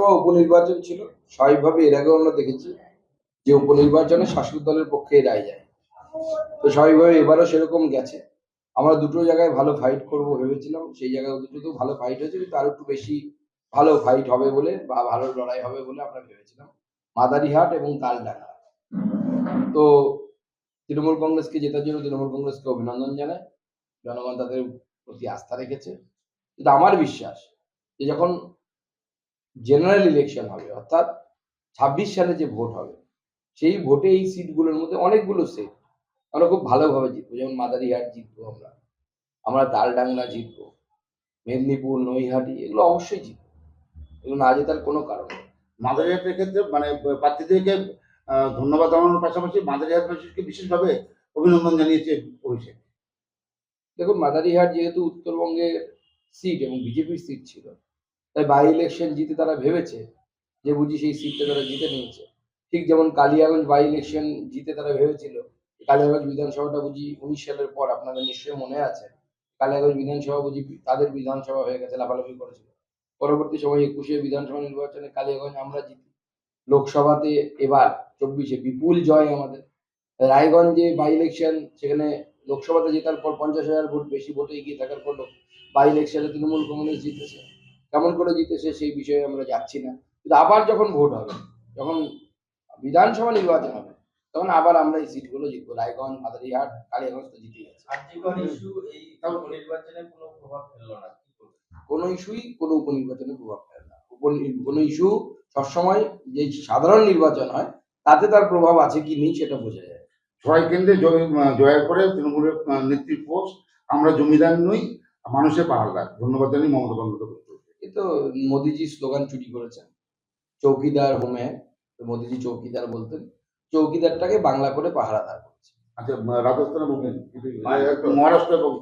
বিধানসভা উপনির্বাচন ছিল, স্বাভাবিকভাবে এর আগেও আমরা দেখেছি যে উপনির্বাচনে শাসক দলের পক্ষে রায় যায়। তো স্বাভাবিকভাবে এবারও সেরকম গেছে। আমরা দুটো জায়গায় ভালো ফাইট করব ভেবেছিলাম, সেই জায়গায় দুটোতেও ভালো ফাইট হয়েছে, কিন্তু আরও একটু বেশি ভালো ফাইট হবে বলে বা ভালো লড়াই হবে বলে আমরা ভেবেছিলাম। মাদারিহাট এবং তালডাঙ্গা। তো তৃণমূল কংগ্রেসকে জেতার জন্য তৃণমূল কংগ্রেসকে অভিনন্দন জানায় জনগণ তাদের প্রতি আস্থা রেখেছে। কিন্তু আমার বিশ্বাস যে যখন জেনারেল ইলেকশন হবে অর্থাৎ ছাব্বিশ সালে যে ভোট হবে সেই ভোটে এই সিটগুলোর মধ্যে অনেকগুলো সিট আমরা খুব ভালোভাবে জিতবো যেমন মাদারিহাট জিতবো আমরা আমরা তালডাংরা জিতবো মেদিনীপুর নৈহাটি এগুলো অবশ্যই জিতবো। এগুলো না জেতার কোনো কারণ নেই। মাদারিহাটের ক্ষেত্রে মানে প্রার্থীদেরকে ধন্যবাদ জানানোর পাশাপাশি মাদারিহাটবাসীকে বিশেষভাবে অভিনন্দন জানিয়েছে অভিষেক। দেখুন মাদারিহাট যেহেতু উত্তরবঙ্গের সিট এবং বিজেপির সিট ছিল তাই বাই ইলেকশন জিতে তারা ভেবেছে যে বুঝি সেই সিটটা তারা জিতে নিয়েছে। ঠিক যেমন কালিয়াগঞ্জ বাই ইলেকশন জিতে তারা ভেবেছিল, কালিয়াগঞ্জ বিধানসভাটা বুঝি উনিশ সালের পর, আপনাদের নিশ্চয়ই মনে আছে, কালিয়াগঞ্জ বিধানসভা বুঝি তাদের বিধানসভা হয়ে গেছে, লাফালাফি করেছিল। পরবর্তী সময় একুশে বিধানসভা নির্বাচনে কালিয়াগঞ্জ আমরা জিতি। লোকসভাতে এবার চব্বিশে বিপুল জয় আমাদের। রায়গঞ্জে বাই ইলেকশন সেখানে লোকসভাতে জেতার পর পঞ্চাশ হাজার ভোট, বেশি ভোটে এগিয়ে থাকার পর বাই ইলেকশনে তৃণমূল কংগ্রেস জিতেছে। কেমন করে জিতেছে সেই বিষয়ে আমরা যাচ্ছি না। কিন্তু আবার যখন ভোট হবে যখন বিধানসভা নির্বাচন হবে তখন আবার আমরা এই সিটগুলো জিতবো। রায়গঞ্জ মাদারিহাট কালিয়াগঞ্জ তো জিতে গেছে কোনো প্রভাব ফেলল না? কি ইস্যুই কোনো উপনির্বাচনে প্রভাব ফেলে না। উপনি- কোনো ইস্যু সবসময় যে সাধারণ নির্বাচন হয় তাতে তার প্রভাব আছে কি নেই সেটা বোঝা যায়। ছয় কেন্দ্রে জয় জয়ের পরে তৃণমূলের পোস্ট আমরা জমিদার নই মানুষের পাহাড়দার ধন্যবাদ জানি মমতা বন্দ্যোপাধ্যায়। এ তো মোদিজি স্লোগান চুরি করেছেন। চৌকিদার হোমে মোদিজি চৌকিদার বলতেন চৌকিদারটাকে বাংলা করে পাহারাদার করছে। আচ্ছা রাজস্থান এবং মহারাষ্ট্র এবং।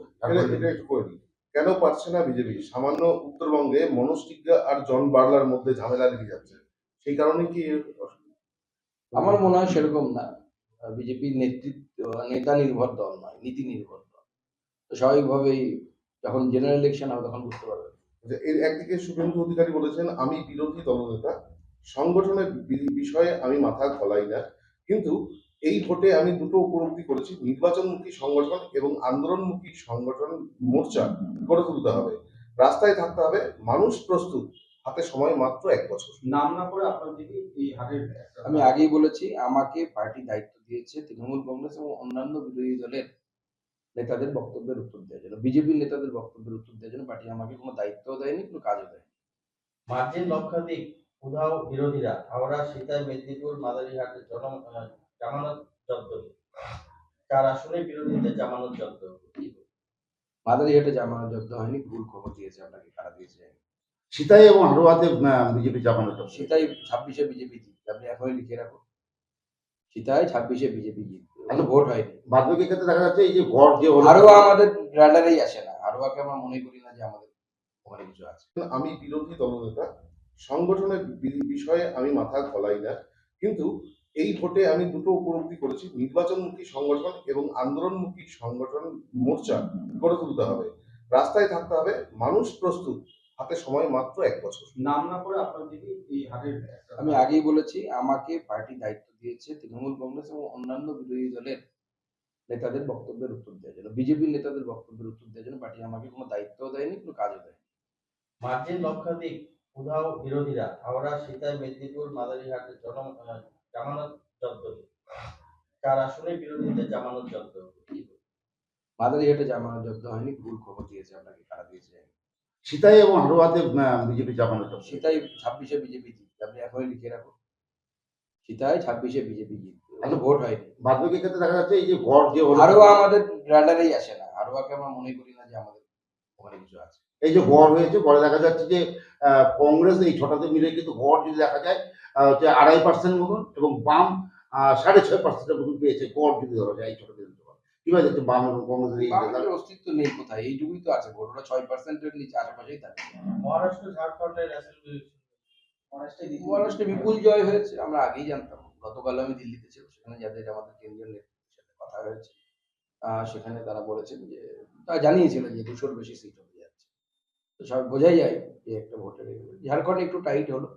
কেন পারছে না বিজেপি? সামান্য উত্তরবঙ্গে মনোজ আর জন বার্লার মধ্যে ঝামেলা লেগে যাচ্ছে। সেই কারণে কি অসুবিধা? আমার মনে হয় সেরকম না। বিজেপির নেতৃত্ব নেতা নির্ভর দল নয় নীতি নির্ভর দল। তো স্বাভাবিকভাবেই যখন জেনারেল ইলেকশন হবে তখন বুঝতে পারবে। যে এর একদিকে শুভেন্দু অধিকারী বলেছেন আমি বিরোধী দলনেতা সংগঠনের বিষয়ে আমি মাথা গলাই না। কিন্তু এই ভোটে আমি দুটো উপলব্ধি করেছি নির্বাচনমুখী সংগঠন এবং আন্দোলনমুখী সংগঠন মোর্চা গড়ে তুলতে হবে। রাস্তায় থাকতে হবে মানুষ প্রস্তুত হাতে সময় মাত্র এক বছর। নাম না করে আপনার দিদি এই হারের আমি আগেই বলেছি আমাকে পার্টি দায়িত্ব দিয়েছে তৃণমূল কংগ্রেস এবং অন্যান্য বিরোধী দলের নেতাদের বক্তব্যের উত্তর দেওয়ার জন্য বিজেপির নেতাদের বক্তব্যের উত্তর দেওয়ার জন্য পার্টি আমাকে কোনো দায়িত্বও দেয়নি কোনো কাজও দেয়নি। মার্জিন লক্ষাধিক উধাও বিরোধীরা হাওড়া সীতায় মেদিনীপুর মাদারিহাটের জন জামানত জব্দ চার আসনে বিরোধীদের জামানত জব্দ? মাদারিহাটে জব্দ হয়নি ভুল খবর দিয়েছে আপনাকে কারা দিয়েছে? সীতাই এবং হারোয়াতে বিজেপি জামানত সেটাই ছাব্বিশে বিজেপি জিতবে আপনি এখনই লিখে রাখুন। সেটাই ছাব্বিশে বিজেপি জিতবে। এখনও ভোট হয়নি। বাদবাকি ক্ষেত্রে দেখা যাচ্ছে এই যে গড় যে হলো আমাদের রাডারেই আসে না। হারোয়াকে আমরা মনে করি না যে আমাদের ওখানে কিছু আছে। আমি বিরোধী দলনেতা সংগঠনের বিষয়ে আমি মাথা গলাই না কিন্তু এই ভোটে আমি দুটো উপলব্ধি করেছি নির্বাচনমুখী সংগঠন এবং আন্দোলনমুখী সংগঠন মোর্চা গড়ে তুলতে হবে। রাস্তায় থাকতে হবে মানুষ প্রস্তুত। হাতে সময় মাত্র এক বছর। নাম না করে আপনার দিদি এই হারের আমি আগেই বলেছি আমাকে পার্টি দায়িত্ব দিয়েছে তৃণমূল কংগ্রেস এবং অন্যান্য বিরোধী দলের নেতাদের বক্তব্যের উত্তর দেওয়ার জন্য। বিজেপির নেতাদের বক্তব্যের উত্তর দেওয়ার জন্য পার্টি আমাকে কোনো দায়িত্ব দেয়নি কোনো কাজও দেয়নি। মার্জিন লক্ষাধিক উধাও বিরোধীরা হাওড়া সীতায় মেদিনীপুর মাদারিহাটের জন জামানত জব্দ চার আসনে বিরোধীদের জামানত জব্দ? মাদারিহাটে জামানো জব্দ হয়নি ভুল খবর দিয়েছে আপনাকে কারা দিয়েছে। সীতাই এবং হারোয়াতে বিজেপি জামানত সেটাই ছাব্বিশে বিজেপি জিতবে। আপনি এখনই লিখে রাখুন। সেটাই ছাব্বিশে বিজেপি জিতবে। এখনও ভোট হয়নি। বাদবাকি ক্ষেত্রে দেখা যাচ্ছে এই যে গড় যে হারোয়া আমাদের রাডারেই আসে না। হারোয়াকে আমরা মনে করি না যে আমাদের ওখানে কিছু আছে। এই যে গড় হয়েছে গড়ে দেখা যাচ্ছে যে কংগ্রেস এই ছটাতে মিলে কিন্তু গড় যদি দেখা যায় হচ্ছে আড়াই পার্সেন্ট মতন এবং বাম সাড়ে ছয় পার্সেন্টের মতন পেয়েছে গড় যদি ধরা যায় এই ছটা বিধানসভা কীভাবে দেখছে বাম বাংলাদেশের অস্তিত্ব নেই কোথায়? এইটুকুই তো আছে ভোট ওরা ছয় পার্সেন্টের নিচে আশেপাশেই থাকে। মহারাষ্ট্র ঝাড়খণ্ডের মহারাষ্ট্রে বিপুল জয়। হয়েছে আমরা আগেই জানতাম। গতকাল আমি দিল্লিতে ছিলাম সেখানে যাদের আমাদের কেন্দ্রীয় নেতৃত্বের সাথে কথা হয়েছে আহ, সেখানে তারা বলেছেন যে তারা জানিয়েছিল যে দুশোর বেশি সিট হতে যাচ্ছে। তো সব বোঝাই যায় যে একটা ভোটের ঝাড়খণ্ড একটু টাইট হলো।